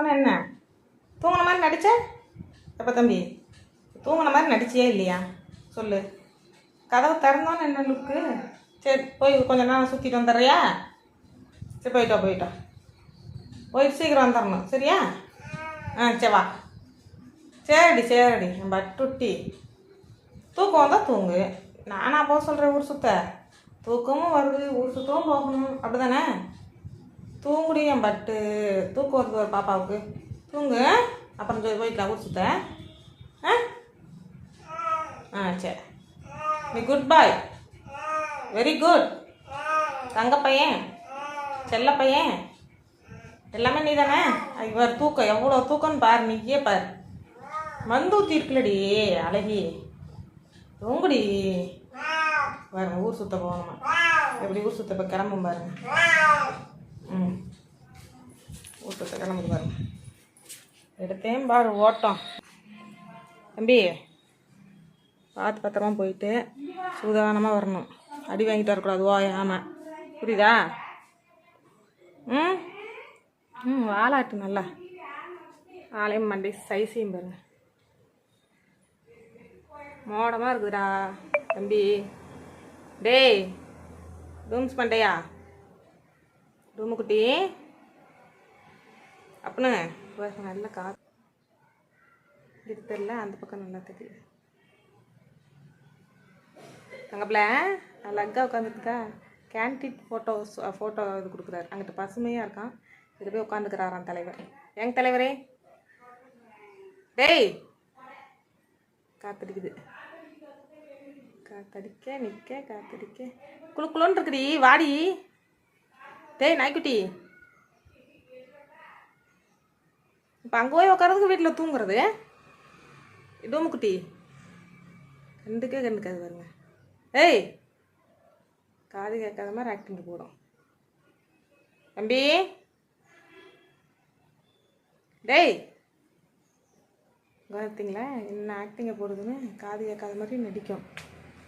திறந்தோன்னே என்ன? தூங்கின மாதிரி நடித்த எப்போ தம்பி தூங்கின மாதிரி நடிச்சியே இல்லையா? சொல்லு. கதவு திறந்தோன்னு என்ன லுக்கு சரி போய் கொஞ்ச நேரம் சுற்றிட்டு வந்துடுறியா? சரி போயிட்டோ போயிட்டோ போய் சீக்கிரம் வந்துடணும் சரியா? ஆ சரி வா. சரிடி சரிடி. என் டுட்டி தூக்கம் வந்தால் தூங்கு. நானாக போக சொல்கிறேன் ஊர் சுத்த. தூக்கமும் வருது ஊர் சுத்தமும் போகணும். அப்படி தானே தூங்குடியும் என் பட்டு தூக்கம் வருது ஒரு பாப்பாவுக்கு. தூங்கு. அப்புறம் சொல்லி போய்க்கலாம் ஊர் சுத்த. ஆ? ஆ சரி நீ குட் பாய் வெரி குட் தங்க பையன். செல்ல பையன். எல்லாமே நீ தானே இவர் தூக்கம். எவ்வளோ தூக்கம்னு பாரு நீயே பாரு. மந்து ஊற்றி இருக்குல்லடி அழகி. தூங்குடி. பாருங்க ஊர் சுத்த போகணுமா. எப்படி ஊர் சுத்த இப்போ கிளம்பும் பாருங்க. கூப்பிட்டு சுத்த கிளம்புது பாருங்க. எடுத்தேன் பாரு ஓட்டம். தம்பி பார்த்து பத்திரமா போயிட்டு சூதானமாக வரணும். அடி வாங்கிட்டு வரக்கூடாது ஓயாமல் புரியுதா? ம்? ம் வாலாட்டு நல்லா. ஆலையும் மண்டை சைஸையும் பாருங்க. மோடமாக இருக்குதுடா தம்பி. டேய் ரூம்ஸ் மண்டையா? ரூமுக்குட்டி குட்டி நல்ல காற்று இது தெரில அந்த பக்கம் நல்லா தெரியுது. தங்கப்பில அழகாக உட்காந்துருக்கா கேன்டீன் ஃபோட்டோ ஃபோட்டோ இது கொடுக்குறாரு. அங்கிட்ட பசுமையாக இருக்கான். இது போய் உட்காந்துக்கிறாராம் தலைவர். எங்க தலைவரே? டேய்! காத்தடிக்குது. காத்தடிக்க நிற்க காத்தடிக்க. குளு குளுன்னு இருக்குடி வாடி. டேய் நாய்க்குட்டி. இப்போ அங்கே போய் உட்காரதுக்கு வீட்டில் தூங்குறது? டோமுக்குட்டி. கண்டுக்கே கண்டுக்காது பாருங்க. ஏய் காது கேட்காத மாதிரி ஆக்டிங் போடும் தம்பி. டேய். பார்த்தீங்களா என்ன ஆக்டிங்கை போடுதுன்னு காது கேட்காத மாதிரி நடிக்கும்.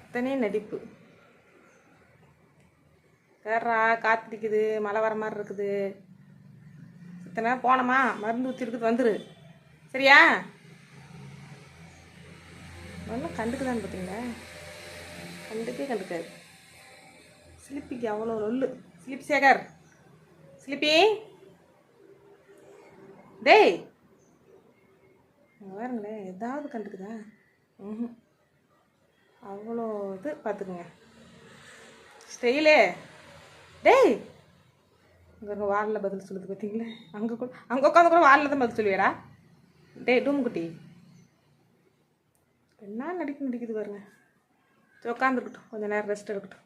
இத்தனை நடிப்பு. வேறா காத்திருக்குது மழை வர மாதிரி இருக்குது. இத்தனை நேரம் போனோமா? மருந்து ஊற்றி இருக்குது வந்துரு. சரியா? ஒன்றும் கண்டுக்குதான்னு பார்த்தீங்களா கண்டுக்கே கண்டுக்காது. ஸ்லிப்பிக்கு அவ்வளோ ரொல்லு ஸ்லிப் சேகர். ஸ்லிப்பி டேய். இங்க பாருங்களேன் ஏதாவது கண்டுக்குதா? ம் அவ்வளோ இது பார்த்துக்குங்க ஸ்டைலே. டேய். அங்கே வாரில் பதில் சொல்லுது பார்த்தீங்களா அங்கே கூட அங்கே உட்காந்து கூட வாரில் தான் பதில் சொல்லுவேடா டேய் டூம் குட்டி என்ன நடிக்க நடிக்குது பாருங்க. உட்காந்துருக்கட்டும் கொஞ்சம் நேரம் ரெஸ்ட் எடுக்கட்டும்.